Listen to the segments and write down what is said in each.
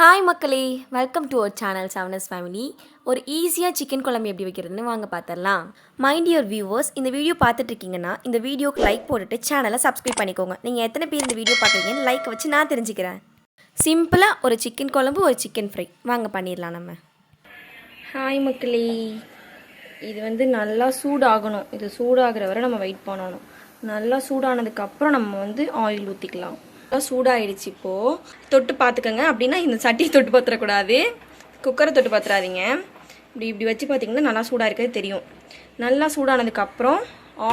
Hi மக்களே. Welcome to our channel seven's family ஒரு ஈஸியாக சிக்கன் குழம்பு எப்படி வைக்கிறதுன்னு வாங்க பார்த்துடலாம் மைண்ட் யுவர் வியூவர்ஸ் இந்த வீடியோ பார்த்துட்டு இருக்கீங்கன்னா இந்த வீடியோக்கு லைக் போட்டுட்டு சேனலை சப்ஸ்கிரைப் பண்ணிக்கோங்க. நீங்கள் எத்தனை பேர் இந்த வீடியோ பார்க்குறீங்கன்னு லைக் வச்சு நான் தெரிஞ்சுக்கிறேன். சிம்பிளாக ஒரு சிக்கன் குழம்பு ஒரு சிக்கன் ஃப்ரை வாங்க பண்ணிடலாம் நம்ம. ஹாய் மக்களே. இது வந்து நல்லா சூடாகணும். இது சூடாகிற வரை நம்ம வெயிட் பண்ணணும். நல்லா சூடானதுக்கப்புறம் நம்ம வந்து ஆயில் ஊற்றிக்கலாம் சூடாயிடுச்சு இப்போது தொட்டு பார்த்துக்கோங்க அப்படின்னா இந்த சட்டியை தொட்டு பார்த்துடக்கூடாது குக்கரை தொட்டு பார்த்துறாதீங்க இப்படி இப்படி வச்சு பார்த்தீங்கன்னா நல்லா சூடாக இருக்கிறது தெரியும். நல்லா சூடானதுக்கப்புறம்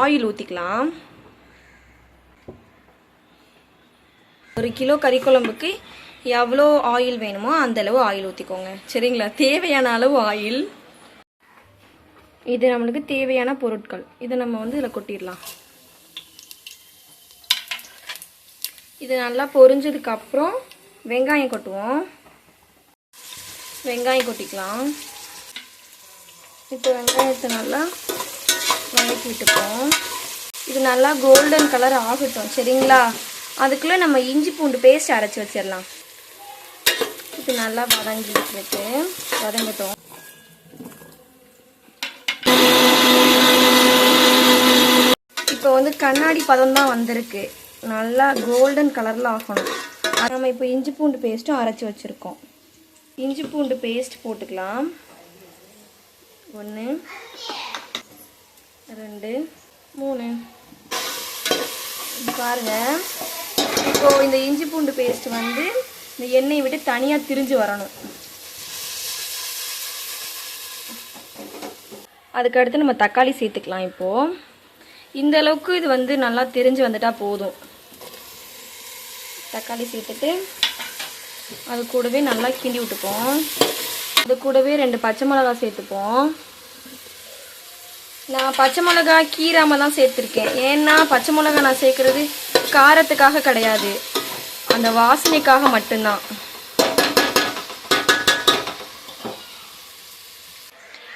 ஆயில் ஊற்றிக்கலாம் ஒரு கிலோ கறி குழம்புக்கு எவ்வளோ ஆயில் வேணுமோ அந்த அளவு ஆயில் ஊற்றிக்கோங்க சரிங்களா? தேவையான அளவு ஆயில். இது நம்மளுக்கு தேவையான பொருட்கள். இதை நம்ம வந்து இதில் கொட்டிடலாம். இது நல்லா பொரிஞ்சதுக்கு அப்புறம் வெங்காயம் கொட்டுவோம். வெங்காயம் கொட்டிக்கலாம். இப்போ வெங்காயத்தை நல்லா வதக்கி விட்டுப்போம். இது நல்லா கோல்டன் கலர் ஆகட்டும் சரிங்களா? அதுக்குள்ளே நம்ம இஞ்சி பூண்டு பேஸ்ட் அரைச்சி வச்சிடலாம். இது நல்லா வதங்கிட்டு இருக்கு வதங்கட்டும். இப்போ வந்து கண்ணாடி பதம் தான் வந்திருக்கு. நல்லா கோல்டன் கலரில் ஆகணும். நம்ம இப்போ இஞ்சி பூண்டு பேஸ்ட்டும் அரைச்சி வச்சுருக்கோம். இஞ்சி பூண்டு பேஸ்ட் போட்டுக்கலாம். ஒன்று ரெண்டு மூணு. பாருங்க. இப்போது இந்த இஞ்சி பூண்டு பேஸ்ட் வந்து இந்த எண்ணெயை விட்டு தனியாக திரிஞ்சு வரணும். அதுக்கடுத்து நம்ம தக்காளி சேர்த்துக்கலாம் இப்போது இந்த அளவுக்கு இது வந்து நல்லா தெரிஞ்சு வந்துட்டால் போதும். தக்காளி சேர்த்துட்டு அது கூடவே நல்லா கிண்டி விட்டுப்போம். அது கூடவே ரெண்டு பச்சை மிளகா சேர்த்துப்போம். நான் பச்சை மிளகா கீராம தான் சேர்த்துருக்கேன். ஏன்னா பச்சை மிளகா நான் சேர்க்குறது காரத்துக்காக கிடையாது. அந்த வாசனைக்காக மட்டும்தான்.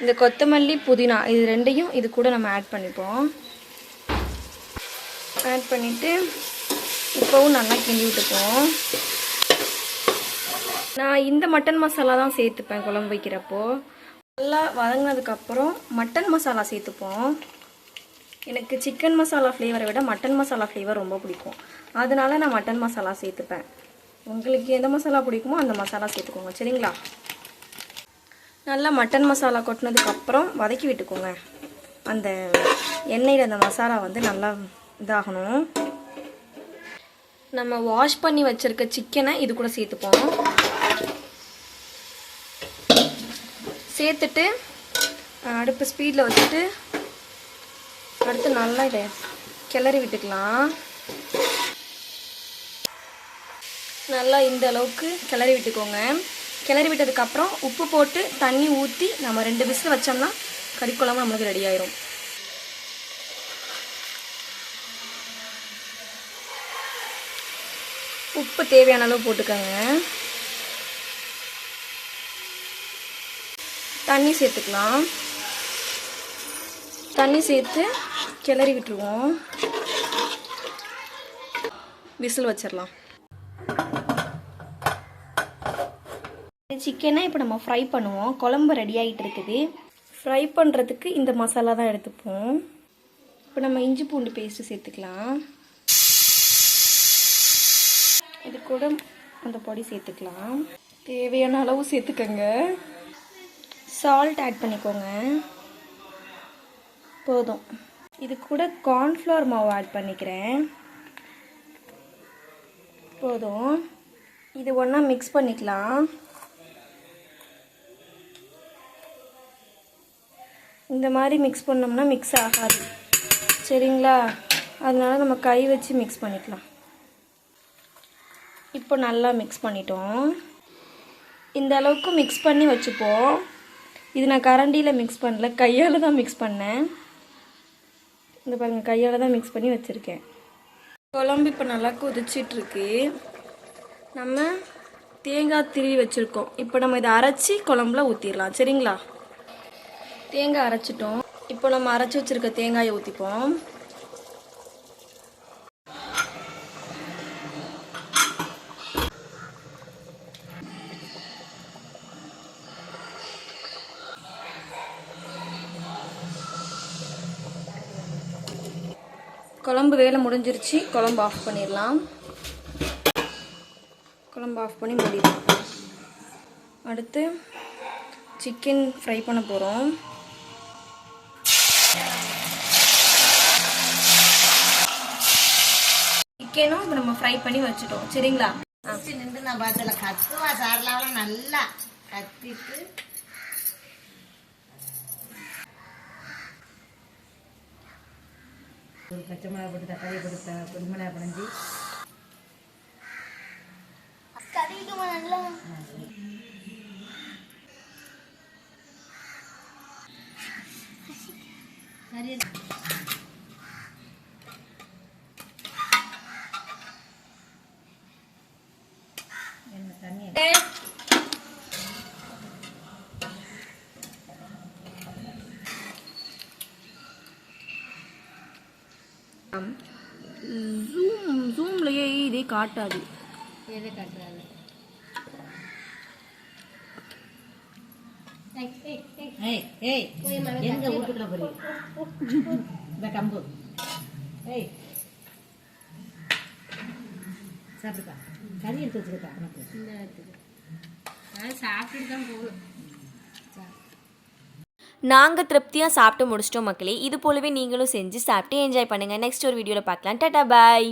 இந்த கொத்தமல்லி புதினா இது ரெண்டையும் இது கூட நம்ம ஆட் பண்ணிப்போம். ஆட் பண்ணிவிட்டு இப்போவும் நல்லா கிண்டி விட்டுப்போம் நான் இந்த மட்டன் மசாலா தான் சேர்த்துப்பேன் குழம்பு வைக்கிறப்போ. நல்லா வதங்கினதுக்கப்புறம் மட்டன் மசாலா சேர்த்துப்போம். எனக்கு சிக்கன் மசாலா ஃப்ளேவரை விட மட்டன் மசாலா ஃப்ளேவர் ரொம்ப பிடிக்கும். அதனால நான் மட்டன் மசாலா சேர்த்துப்பேன். உங்களுக்கு எந்த மசாலா பிடிக்குமோ அந்த மசாலா சேர்த்துக்கோங்க. சரிங்களா? நல்லா மட்டன் மசாலா கொட்டினதுக்கப்புறம் வதக்கி விட்டுக்கோங்க. அந்த எண்ணெயில் அந்த மசாலா வந்து நல்லா இதாகணும். நம்ம வாஷ் பண்ணி வச்சுருக்க சிக்கனை இது கூட சேர்த்துப்போம். சேர்த்துட்டு அடுப்பு ஸ்பீடில் வச்சுட்டு அடுத்து நல்லா இதை கிளறி விட்டுக்கலாம். நல்லா இந்த அளவுக்கு கிளறி விட்டுக்கோங்க. கிளறி விட்டதுக்கப்புறம் உப்பு போட்டு தண்ணி ஊற்றி நம்ம ரெண்டு விசில் வச்சோம்னா கறிக்குழம்பு நம்மளுக்கு ரெடி ஆயிரும். உப்பு தேவையான அளவு போட்டுக்கோங்க. தண்ணி சேர்த்துக்கலாம். தண்ணி சேர்த்து கிளறி விட்டுருவோம். விசில் வச்சிடலாம் சிக்கனை இப்போ நம்ம ஃப்ரை பண்ணுவோம். குழம்பு ரெடி ஆகிட்டு இருக்குது. ஃப்ரை பண்ணுறதுக்கு இந்த மசாலா தான் எடுத்துப்போம். இப்போ நம்ம இஞ்சி பூண்டு பேஸ்ட்டு சேர்த்துக்கலாம் இது கூட அந்த பொடி சேர்த்துக்கலாம். தேவையான அளவு சேர்த்துக்கோங்க. சால்ட் ஆட் பண்ணிக்கோங்க. போதும். இது கூட கார்ன்ஃப்ளவர் மாவு ஆட் பண்ணிக்கிறேன். போதும். இது ஒன்றா மிக்ஸ் பண்ணிக்கலாம். இந்த மாதிரி மிக்ஸ் பண்ணோம்னா மிக்ஸ் ஆகாது. சரிங்களா? அதனால் நம்ம கை வச்சு மிக்ஸ் பண்ணிக்கலாம். இப்போ நல்லா மிக்ஸ் பண்ணிட்டோம். இந்த அளவுக்கு மிக்ஸ் பண்ணி வச்சுப்போம். இது நான் கரண்டியில் மிக்ஸ் பண்ணல கையால் தான் மிக்ஸ் பண்ணேன். இந்த பாருங்கள் கையால் தான் மிக்ஸ் பண்ணி வச்சுருக்கேன். குழம்பு இப்போ நல்லா கொதிச்சிட்ருக்கு. நம்ம தேங்காய் திருவி வச்சுருக்கோம். இப்போ நம்ம இதை அரைச்சி குழம்புல ஊற்றிடலாம் சரிங்களா? தேங்காய் அரைச்சிட்டோம். இப்போ நம்ம அரைச்சி வச்சுருக்க தேங்காயை ஊற்றிப்போம் குழம்பு வேலை முடிஞ்சிருச்சு. குழம்பு ஆஃப் பண்ணிடலாம். குழம்பு ஆஃப் பண்ணி மூடிடலாம் அடுத்து சிக்கன் ஃப்ரை பண்ண போகிறோம் சிக்கனும் இப்போ நம்ம ஃப்ரை பண்ணி வச்சுட்டோம். சரிங்களா? நின்று நான் பார்த்தல கத்துவா சாரலாவில் நல்லா கத்திட்டு ஒரு பச்சை மிளகா போட்டு தக்காளி போட்டு த- மிளகா பிணைஞ்சி நிறைய ஜூம் ஜூம்லையே இதே காட்டாது. எதை ஏய் எங்க வீட்டுக்குள்ள போறீங்க? இந்த கம்பு. ஏய் சாப்பிடுப்பா. கறி எடுத்து வச்சுருக்கா உனக்கு. சாப்பிட்டுட்டு தான் போகணும். நாங்கள் திருப்தியாக சாப்பிட்டு முடிச்சிட்டோம் மக்களே. இது போலவே நீங்களும் செஞ்சு சாப்பிட்டு என்ஜாய் பண்ணுங்கள் நெக்ஸ்ட் ஒரு வீடியோவில் பார்க்கலாம். டாட்டா பாய்